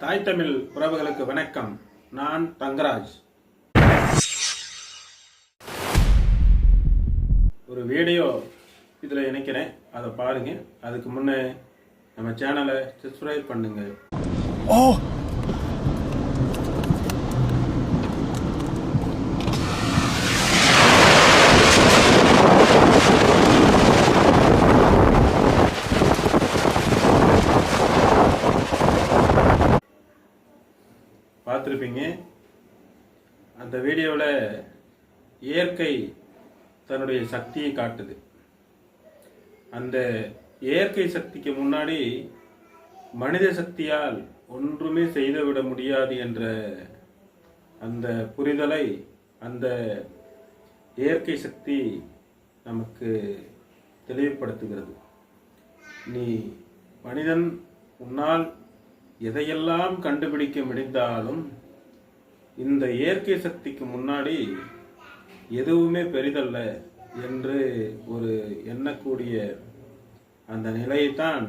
தாய் தமிழ் உறவுகளுக்கு வணக்கம். நான் தங்கராஜ். ஒரு வீடியோ இதில் இணைக்கிறேன். அதை பாருங்க. அதுக்கு முன்னே நம்ம சேனலை சப்ஸ்கிரைப் பண்ணுங்க. பார்த்துருப்பீங்க. அந்த வீடியோவில் இயற்கை தன்னுடைய சக்தியை காட்டுது. அந்த இயற்கை சக்திக்கு முன்னாடி மனித சக்தியால் ஒன்றுமே செய்துவிட முடியாது என்ற அந்த புரிதலை அந்த இயற்கை சக்தி நமக்கு தெளிவுபடுத்துகிறது. நீ மனிதன் உன்னால் எதையெல்லாம் கண்டுபிடிக்க முடிந்தாலும் இந்த இயற்கை சக்திக்கு முன்னாடி எதுவுமே பெரிதல்ல என்று ஒரு எண்ணக்கூடிய அந்த நிலையைத்தான்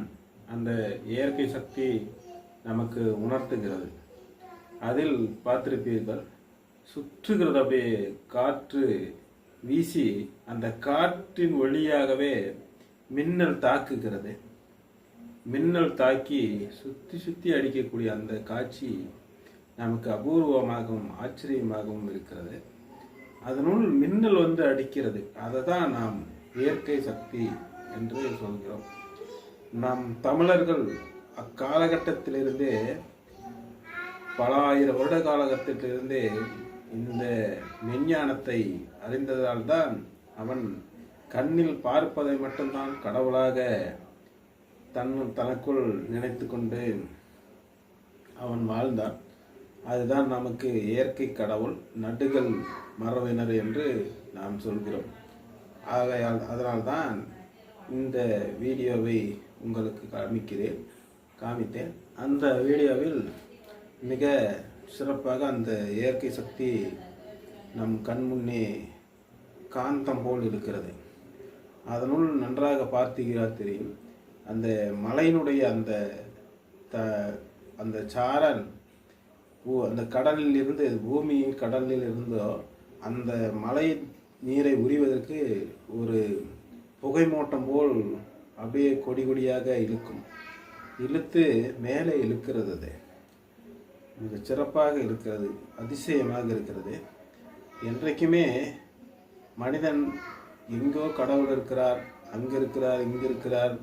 அந்த இயற்கை சக்தி நமக்கு உணர்த்துகிறது. அதில் பார்த்திருப்பீர்கள் சுற்றுகிறது அப்படியே காற்று வீசி அந்த காற்றின் வழியாகவே மின்னல் தாக்குகிறது. மின்னல் தாக்கி சுற்றி சுற்றி அடிக்கக்கூடிய அந்த காட்சி நமக்கு அபூர்வமாகவும் ஆச்சரியமாகவும் இருக்கிறது. அதனுள் மின்னல் வந்து அடிக்கிறது. அதை தான் நாம் இயற்கை சக்தி என்று சொல்கிறோம். நம் தமிழர்கள் அக்காலகட்டத்திலிருந்தே பல ஆயிரம் வருட காலகட்டத்திலிருந்தே இந்த மெஞ்ஞானத்தை அறிந்ததால் தான் அவன் கண்ணில் பார்ப்பதை மட்டும்தான் கடவுளாக தன் தனக்குள் நினைத்து கொண்டு அவன் வாழ்ந்தான். அதுதான் நமக்கு இயற்கை கடவுள் நடுகள் மரபினர் என்று நாம் சொல்கிறோம். ஆகையால் அதனால்தான் இந்த வீடியோவை உங்களுக்கு காமிக்கிறேன் காமித்தேன். அந்த வீடியோவில் மிக சிறப்பாக அந்த இயற்கை சக்தி நம் கண் முன்னே காந்தம் போல் இருக்கிறது. அதனுள் நன்றாக பார்த்தீர்களா தெரியும். அந்த மலையினுடைய அந்த த அந்த சாரல் பூ அந்த கடலில் இருந்து பூமியின் கடலில் இருந்தோ அந்த மலை நீரை உரிவதற்கு ஒரு புகை மூட்டம் போல் அப்படியே கொடி கொடியாக இழுக்கும். இழுத்து மேலே இழுக்கிறது அது. மிக சிறப்பாக இருக்கிறது அதிசயமாக இருக்கிறது. என்றைக்குமே மனிதன் எங்கோ கடவுள் இருக்கிறார் அங்கே இருக்கிறார் இங்கே இருக்கிறார்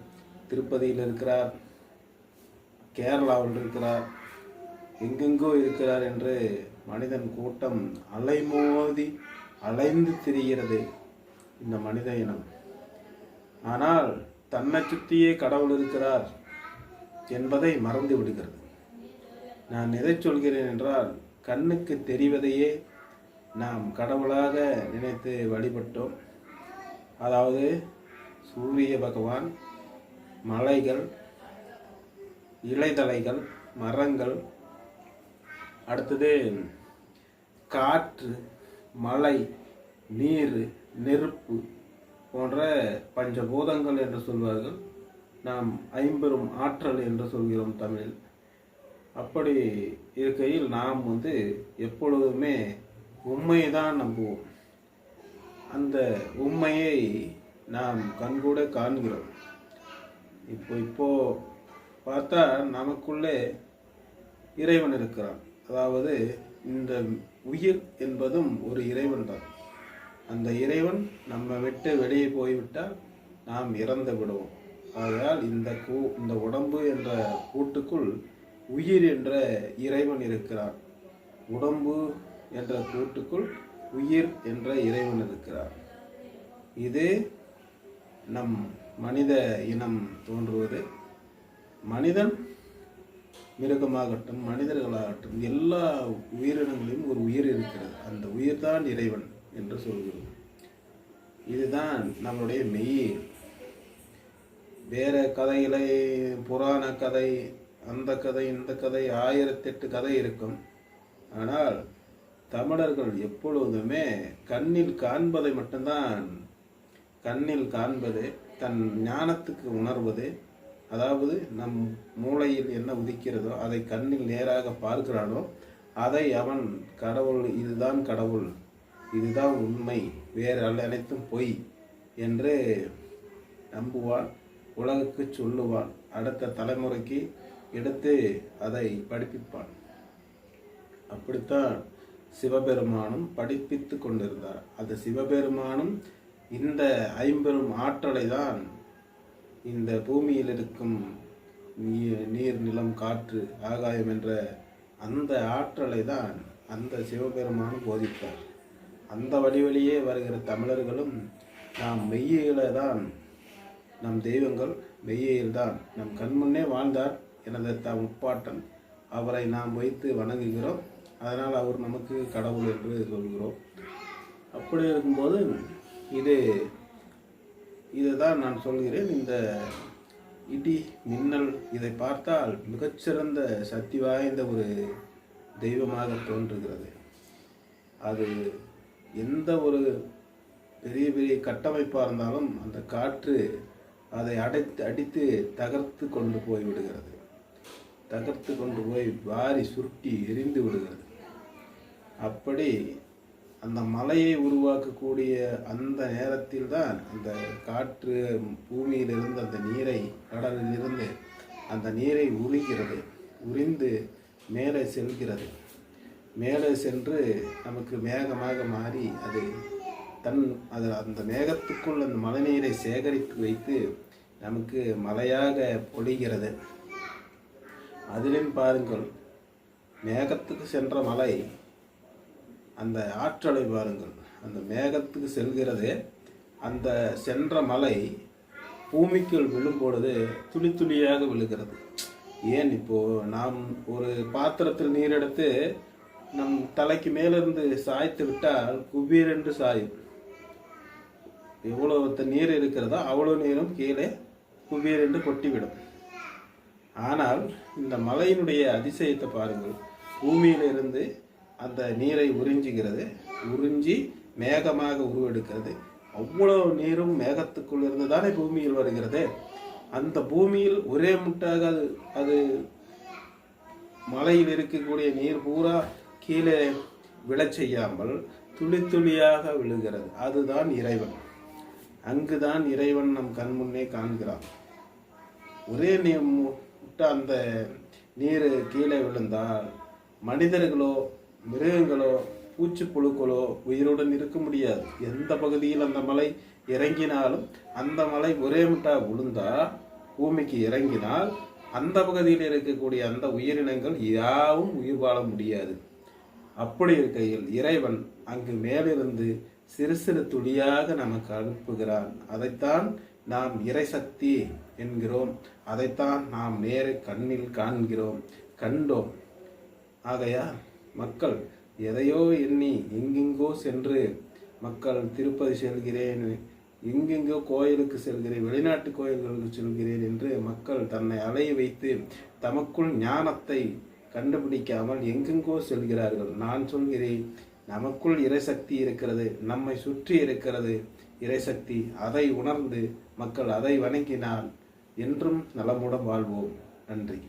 திருப்பதியில் இருக்கிறார் கேரளாவில் இருக்கிறார் எங்கெங்கோ இருக்கிறார் என்று மனிதன் கூட்டம் அலைமோதி அலைந்து திரிகிறது. இந்த மனித இனம். ஆனால் தன்னை சுற்றியே கடவுள் இருக்கிறார் என்பதை மறந்து விடுகிறது. நான் எதை சொல்கிறேன் என்றால் கண்ணுக்கு தெரிவதையே நாம் கடவுளாக நினைத்து வழிபட்டோம். அதாவது சூரிய பகவான் மலைகள் இலைதலைகள் மரங்கள். அடுத்தது காற்று மலை நீர் நெருப்பு போன்ற பஞ்சபூதங்கள் என்று சொல்வார்கள். நாம் ஐம்பெரும் ஆற்றல் என்று சொல்கிறோம் தமிழில். அப்படி இருக்கையில் நாம் வந்து எப்பொழுதுமே உண்மையை தான் நம்புவோம். அந்த உண்மையை நாம் கண்கூட காண்கிறோம். இப்போ இப்போ பார்த்தா நமக்குள்ளே இறைவன் இருக்கிறான். அதாவது இந்த உயிர் என்பதும் ஒரு இறைவன் தான் அந்த இறைவன் நம்ம விட்டு வெளியே போய்விட்டால் நாம் இறந்து விடுவோம். ஆகையால் இந்த கூ இந்த உடம்பு என்ற கூட்டுக்குள் உயிர் என்ற இறைவன் இருக்கிறார் உடம்பு என்ற கூட்டுக்குள் உயிர் என்ற இறைவன் இருக்கிறார் இது நம் மனித இனம் தோன்றுவது மனிதன் மிருகமாகட்டும் மனிதர்களாகட்டும் எல்லா உயிரினங்களிலும் ஒரு உயிர் இருக்கிறது. அந்த உயிர்தான் இறைவன் என்று சொல்கிறோம். இதுதான் நம்மளுடைய மெய். வேற கதைகளை புராண கதை அந்த கதை இந்த கதை ஆயிரத்தெட்டு கதை இருக்கும். ஆனால் தமிழர்கள் எப்பொழுதுமே கண்ணில் காண்பதை மட்டும்தான் கண்ணில் காண்பது தன் ஞானத்துக்கு உணர்வது அதாவது நம் மூளையில் என்ன உதிக்கிறதோ அதை கண்ணில் நேராக பார்க்கிறானோ அதை அவன் கடவுள் இதுதான் கடவுள் இதுதான் உண்மை வேறு அல்ல அனைத்தும் பொய் என்று நம்புவான் உலகுக்கு சொல்லுவான் அடுத்த தலைமுறைக்கு எடுத்து அதை படிப்பிப்பான். அப்படித்தான் சிவபெருமானும் படிப்பித்து கொண்டிருந்தார். அந்த சிவபெருமானும் இந்த ஐம்பெரும் ஆற்றலை தான் இந்த பூமியில் இருக்கும் நீ- நீர் நிலம் காற்று ஆகாயம் என்ற அந்த ஆற்றலை தான் அந்த சிவபெருமானும் போதித்தார் அந்த வழி வழியே வருகிற தமிழர்களும் நாம் மெய்யில தான் நம் தெய்வங்கள் மெய்யில் தான் நம் கண்முன்னே வாழ்ந்தார் எனது த முப்பாட்டன். அவரை நாம் வைத்து வணங்குகிறோம். அதனால் அவர் நமக்கு கடவுள் என்று சொல்கிறோம். அப்படி இருக்கும்போது இது இதுதான் நான் சொல்கிறேன். இந்த இடி மின்னல் இதை பார்த்தால் மிகச்சிறந்த சக்தி வாய்ந்த ஒரு தெய்வமாக தோன்றுகிறது. அது எந்த ஒரு பெரிய பெரிய கட்டமைப்பாக இருந்தாலும் அந்த காற்று அதை அடைத்து அடித்து தகர்த்து கொண்டு போய் விடுகிறது. தகர்த்து கொண்டு போய் வாரி சுருட்டி எரிந்து விடுகிறது. அப்படி அந்த மலையை உருவாக்கக்கூடிய அந்த நேரத்தில் தான் அந்த காற்று பூமியிலிருந்து அந்த நீரை கடலிலிருந்து அந்த நீரை உரிகிறது. உரிந்து மேலே செல்கிறது. மேலே சென்று நமக்கு மேகமாக மாறி அது தன் அது அந்த மேகத்துக்குள் அந்த மழைநீரை சேகரித்து வைத்து நமக்கு மழையாக பொழிகிறது. அதிலும் பாருங்கள் மேகத்துக்கு சென்ற மலை அந்த ஆற்றலை பாருங்கள். அந்த மேகத்துக்கு செல்கிறதே அந்த சென்ற மலை பூமிக்குள் விழும் பொழுது துளி துளியாக விழுகிறது. ஏன் இப்போது நாம் ஒரு பாத்திரத்தில் நீர் எடுத்து நம் தலைக்கு மேலிருந்து சாய்த்து விட்டால் குபீர் என்று சாயும் எவ்வளோ நீர் இருக்கிறதோ அவ்வளோ நீரும் கீழே குபீர் என்று கொட்டிவிடும். ஆனால் இந்த மலையினுடைய அதிசயத்தை பாருங்கள். பூமியிலிருந்து அந்த நீரை உறிஞ்சுகிறது. உறிஞ்சி மேகமாக உருவெடுக்கிறது. அவ்வளவு நீரும் மேகத்துக்குள்ளிருந்து தானே பூமியில் வருகிறது. அந்த பூமியில் ஒரே முட்டாக அது அது மலையில் இருக்கக்கூடிய நீர் பூரா கீழே விழச் செய்யாமல் துளி துளியாக விழுகிறது. அதுதான் இறைவன். அங்குதான் இறைவன் நம் கண் முன்னே காண்கிறான். ஒரே நீ விட்ட அந்த நீர் கீழே விழுந்தால் மனிதர்களோ மிருகங்களோ பூச்சிப்புழுக்களோ உயிருடன் இருக்க முடியாது. எந்த பகுதியில் அந்த மலை இறங்கினாலும் அந்த மலை ஒரே முட்டா விழுந்தா பூமிக்கு இறங்கினால் அந்த பகுதியில் இருக்கக்கூடிய அந்த உயிரினங்கள் யாவும் உயிர் வாழ முடியாது. அப்படி இருக்கையில் இறைவன் அங்கு மேலிருந்து சிறு சிறு துளியாக நமக்கு அனுப்புகிறான். அதைத்தான் நாம் இறைசக்தி என்கிறோம். அதைத்தான் நாம் நேர கண்ணில் காண்கிறோம். கண்டோம். ஆகையா மக்கள் எதையோ எண்ணி எங்கெங்கோ சென்று மக்கள் திருப்பதி செல்கிறேன் எங்கெங்கோ கோயிலுக்கு செல்கிறேன் வெளிநாட்டு கோயில்களுக்கு செல்கிறேன் என்று மக்கள் தன்னை அலைய வைத்து தமக்குள் ஞானத்தை கண்டுபிடிக்காமல் எங்கெங்கோ செல்கிறார்கள். நான் சொல்கிறேன் நமக்குள் இறைசக்தி இருக்கிறது நம்மை சுற்றி இருக்கிறது இறைசக்தி. அதை உணர்ந்து மக்கள் அதை வணங்கினால் என்றும் நலமுடன் வாழ்வோம். நன்றி.